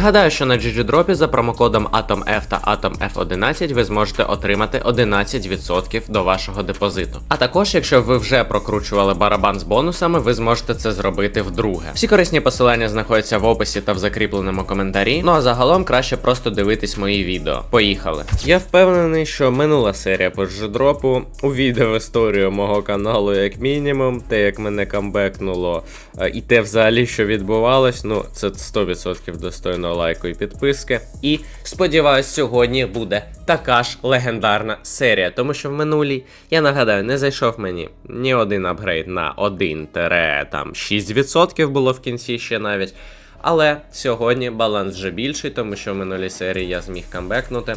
Нагадаю, що на GGDrop за промокодом AtomF та AtomF11 ви зможете отримати 11% до вашого депозиту. А також, якщо ви вже прокручували барабан з бонусами, ви зможете це зробити вдруге. Всі корисні посилання знаходяться в описі та в закріпленому коментарі. Ну а загалом краще просто дивитись мої відео. Поїхали. Я впевнений, що минула серія по GGDrop увійде в історію мого каналу як мінімум, те як мене камбекнуло, е, і те взагалі, що відбувалось, ну це 100% достойно лайку і підписки. І сподіваюсь, сьогодні буде така ж легендарна серія, тому що в минулій, я нагадаю, не зайшов мені ні один апгрейд на 1-6% було в кінці ще навіть. Але сьогодні баланс вже більший, тому що в минулій серії я зміг камбекнути.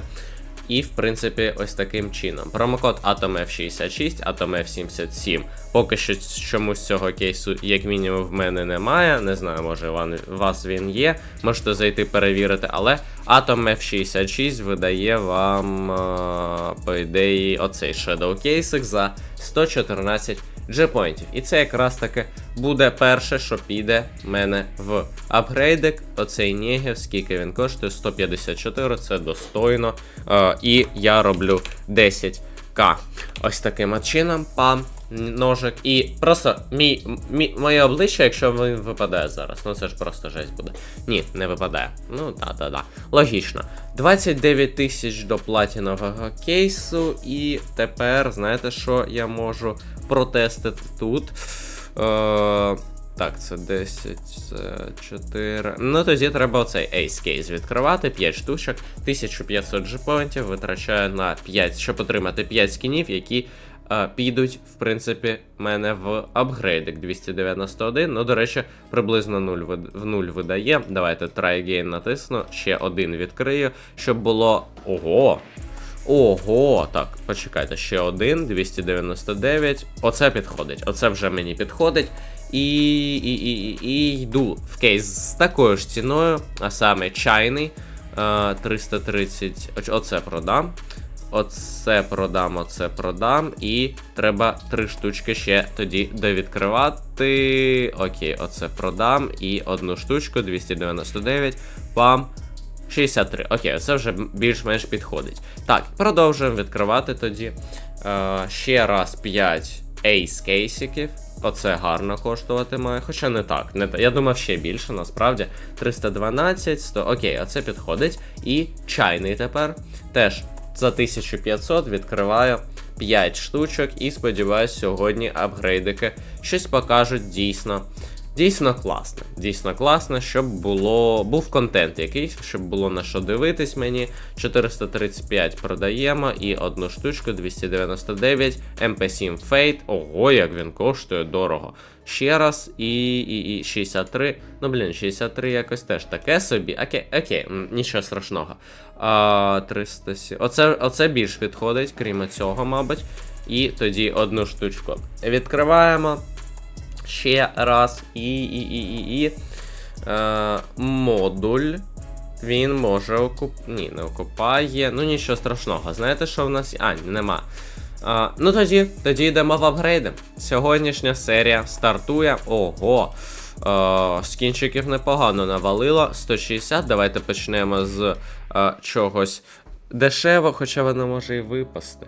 І, в принципі, ось таким чином. Промокод AtomF66, AtomF77. Поки що чомусь цього кейсу, як мінімум, в мене немає. Не знаю, може у вас він є. Можете зайти перевірити, але AtomF66 видає вам, по ідеї, оцей Shadow кейсик за 114 G-поінтів. І це якраз таки буде перше, що піде в мене в апгрейдик. Оцей Нєгів, скільки він коштує? 154, це достойно. Е, і я роблю 10к. Ось таким чином, пам, ножик. І просто мій, мій, моє обличчя, якщо він випадає зараз. Ну це ж просто жесть буде. Ні, не випадає. Ну, да-да-да. Логічно. 29 тисяч до платінового кейсу. І тепер, знаєте, що я можу протестити тут. Е, так, це 10, це 4. Ну тоді треба оцей Ace Case відкривати. 5 штучок, 1500 джипоінтів витрачаю на 5, щоб отримати 5 скінів, які а, підуть, в принципі, мене в апгрейдик 291. Ну, до речі, приблизно 0 в 0 видає. Давайте try again натисну, ще один відкрию, щоб було. Ого! Ого, так, почекайте, ще один, 299. Оце підходить. Оце вже мені підходить. І і, і, і, йду в кейс з такою ж ціною, а саме чайний. 330. Оце продам. Оце продам, оце продам. І треба три штучки ще тоді довідкривати. Окей, оце продам. І одну штучку 299. Пам. 63. Окей, це вже більш-менш підходить. Так, продовжуємо відкривати тоді. Е, Ще раз 5 Ace кейсиків. Оце гарно коштувати має. Хоча не так. Не. Я думав ще більше, насправді. 312, 100. Окей, оце підходить. І чайний тепер. Теж за 1500 відкриваю 5 штучок. І сподіваюся, сьогодні апгрейдики щось покажуть дійсно. Дійсно класно, дійсно класно, щоб було був контент якийсь, щоб було на що дивитись мені. 435 продаємо і одну штучку 299 MP7 Fate. Ого, як він коштує дорого. Ще раз, і і, і 63. Ну, блін, 63 якось теж таке собі. Окей, окей, нічого страшного. А, 307. Оце, Оце більш підходить, крім цього, мабуть. І тоді одну штучку відкриваємо ще раз. І і, і, і, і. Е, модуль. Він може окуп... Ні, не окупає. Ну нічого страшного. Знаєте, що в нас? А, нема. А, Ну тоді тоді йдемо в апгрейди. Сьогоднішня серія стартує. Ого. А, скінчиків непогано навалило. 160. Давайте почнемо з а, чогось дешево, хоча воно може і випасти.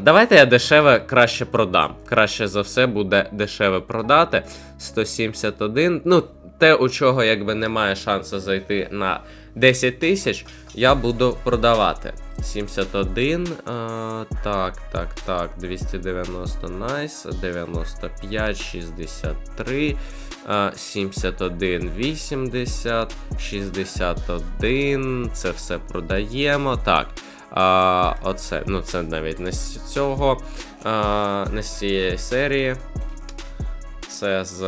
Давайте я дешеве краще продам. Краще за все буде дешеве продати. 171. Ну, те, у чого якби немає шансу зайти на 10 тисяч, я буду продавати. 71. А, так, так, так. 290 найс. 95, 63. 71, 80, 61. Це все продаємо. Так. А, Оце, ну це навіть не з цього, а, не з цієї серії. Це з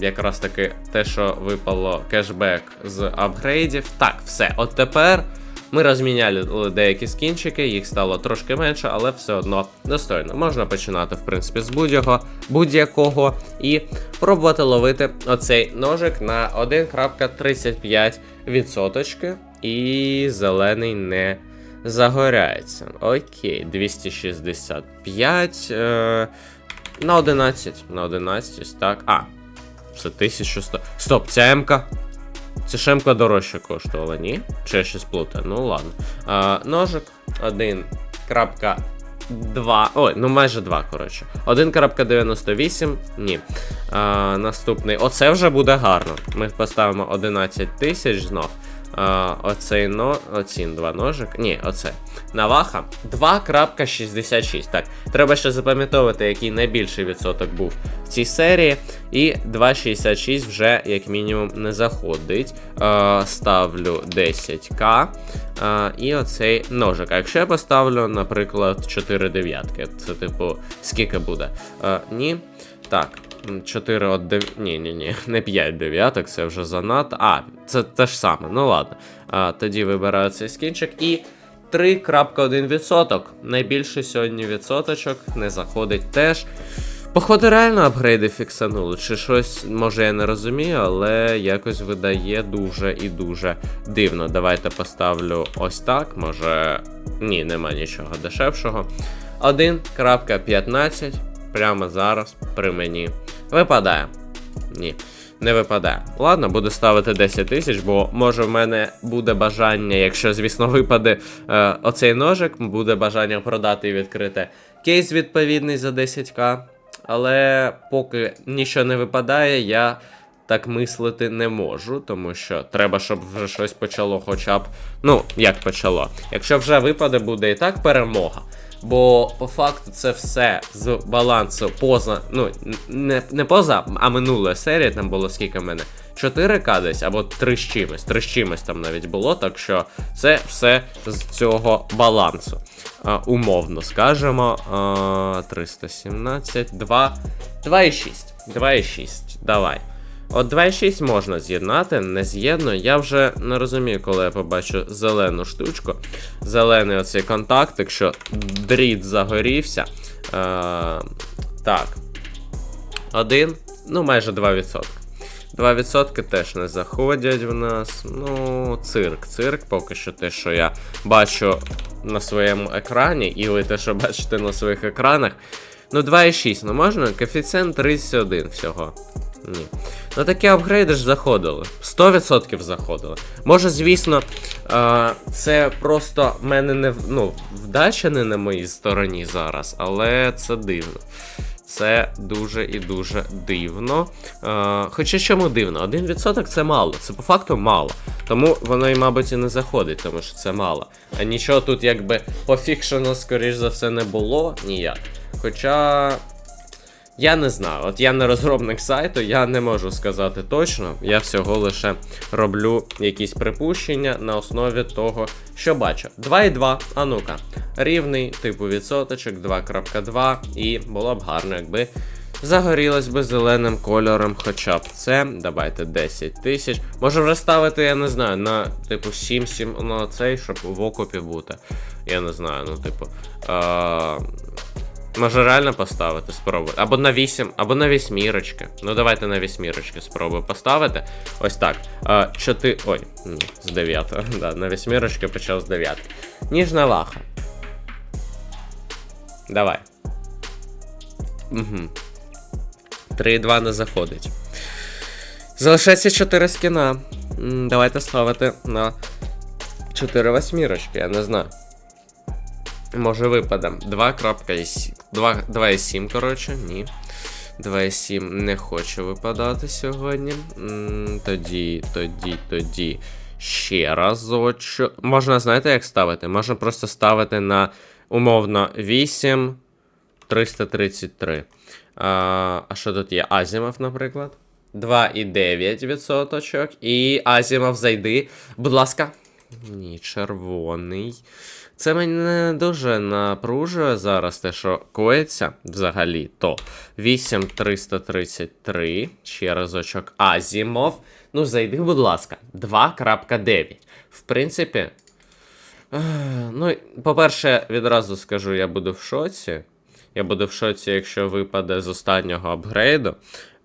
якраз таки те, що випало кешбек з апгрейдів. Так, все. От тепер ми розміняли деякі скінчики, їх стало трошки менше, але все одно достойно. Можна починати, в принципі, з будь-якого будь-якого і пробувати ловити оцей ножик на 1.35%. І зелений не загоряється. Окей, 265. Е, на 11. На 11, так. А, це 1100. Стоп, ця МК. Ця шемка дорожче коштувала, ні? Чи я щось плутаю? Ну ладно. А, ножик 1.2. Ой, ну майже 2, коротше. 1.98, ні. А, наступний. Оце вже буде гарно. Ми поставимо 11 тисяч знов. Оцей но, оці два ножик. Ні, оце. Наваха 2.66. Так, треба ще запам'ятовувати, який найбільший відсоток був в цій серії. І 2.66 вже, як мінімум, не заходить. Ставлю 10к. І оцей ножик. А якщо я поставлю, наприклад, 4 дев'ятки, це типу, скільки буде? Ні. Так. 4 от 9. Ні, ні, ні, не 5 дев'яток, це вже занадто. А, це те ж саме, ну ладно. А, тоді вибираю цей скінчик і 3.1%. Найбільший сьогодні відсоточок не заходить теж. Походу, реально апгрейди фіксанули. Чи щось, може я не розумію, але якось видає дуже і дуже дивно. Давайте поставлю ось так. Може. Ні, нема нічого дешевшого. 1.15 прямо зараз при мені. Випадає. Ні, не випадає. Ладно, буду ставити 10 тисяч, бо може в мене буде бажання, якщо, звісно, випаде е, оцей ножик, буде бажання продати і відкрити кейс відповідний за 10к. Але поки нічого не випадає, я так мислити не можу, тому що треба, щоб вже щось почало, хоча б. Ну, як почало. Якщо вже випаде, буде і так перемога. Бо по факту це все з балансу поза, ну, не, не поза, а минула серія, там було скільки мене. 4К десь або 3 з чимось, 3 з чимось там навіть було, так що це все з цього балансу. А, умовно скажемо. А, 317, 2, 2,6. 2,6. Давай. От 2,6 можна з'єднати, не з'єдную. Я вже не розумію, коли я побачу зелену штучку. Зелений оцей контактик, що дріт загорівся. Е, так. Один, ну майже 2%. 2% теж не заходять в нас. Ну, цирк, цирк, поки що те, що я бачу на своєму екрані, і ви те, що бачите на своїх екранах. Ну, 2,6, ну можна? Коефіцієнт 31 всього. Ні. Ну такі апгрейди ж заходили. 100% заходили. Може, звісно, це просто в мене не ну, вдача не на моїй стороні зараз, але це дивно. Це дуже і дуже дивно. Хоча чому дивно? 1% це мало, це по факту мало. Тому воно і, мабуть, і не заходить, тому що це мало. А нічого тут, якби по фікшену, скоріш за все, не було ніяк. Хоча. Я не знаю, от я не розробник сайту, я не можу сказати точно. Я всього лише роблю якісь припущення на основі того, що бачу. 2,2, а ну-ка. Рівний, типу відсоточок, 2.2, і було б гарно, якби загорілось би зеленим кольором, хоча б це. Давайте 10 тисяч. Може вже ставити, я не знаю, на типу 7-7 на цей, щоб в окупі бути. Я не знаю, ну, типу. Е- Може реально поставити, спробувати. Або на 8, або на вісьмірочки. Ну давайте на вісьмірочки спробую поставити. Ось так. Чоти... Ой, ні, з 9. Да, на вісьмірочки почав з 9. Ніжна ваха. Давай. Угу. 3,2 не заходить. Залишається 4 скіна. Давайте ставити на 4 восьмірочки, я не знаю. Може випаде 2.7, 2 2,7, коротше, ні. 2,7 не хоче випадати сьогодні. Тоді, тоді, тоді. Ще разочок. Можна, знаєте, як ставити? Можна просто ставити на умовно 8 333. А, а що тут є? Азімов, наприклад. 2,9%. І Азімов зайди. Будь ласка. Ні, червоний. Це мене дуже напружує зараз те, що коїться взагалі, то 8333, ще разочок Азімов. Ну, зайди, будь ласка, 2.9. В принципі, ну, по-перше, відразу скажу, я буду в шоці. Я буду в шоці, якщо випаде з останнього апгрейду.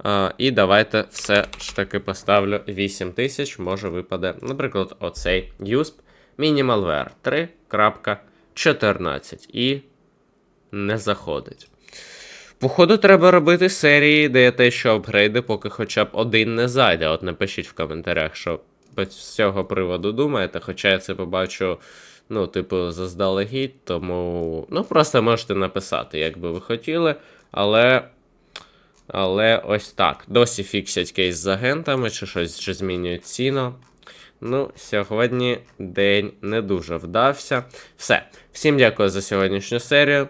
А, і давайте все ж таки поставлю 8000, може випаде, наприклад, оцей USP Minimalware 3.14 і не заходить. Походу, треба робити серії, де є те, що апгрейди, поки хоча б один не зайде. От напишіть в коментарях, що з цього приводу думаєте, хоча я це побачу, ну, типу, заздалегідь, тому. Ну, просто можете написати, як би ви хотіли, але. Але ось так. Досі фіксять кейс з агентами, чи щось чи змінюють ціну. Ну, сьогодні день не дуже вдався. Все. Всім дякую за сьогоднішню серію.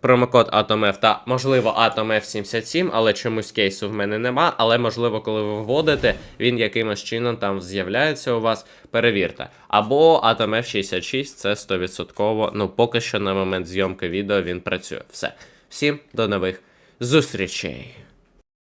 Промокод AtomF та, можливо, AtomF 77, але чомусь кейсу в мене нема. Але, можливо, коли ви вводите, він якимось чином там з'являється у вас. Перевірте. Або AtomF 66, це 100%. Ну, поки що на момент зйомки відео він працює. Все. Всім до нових зустрічей.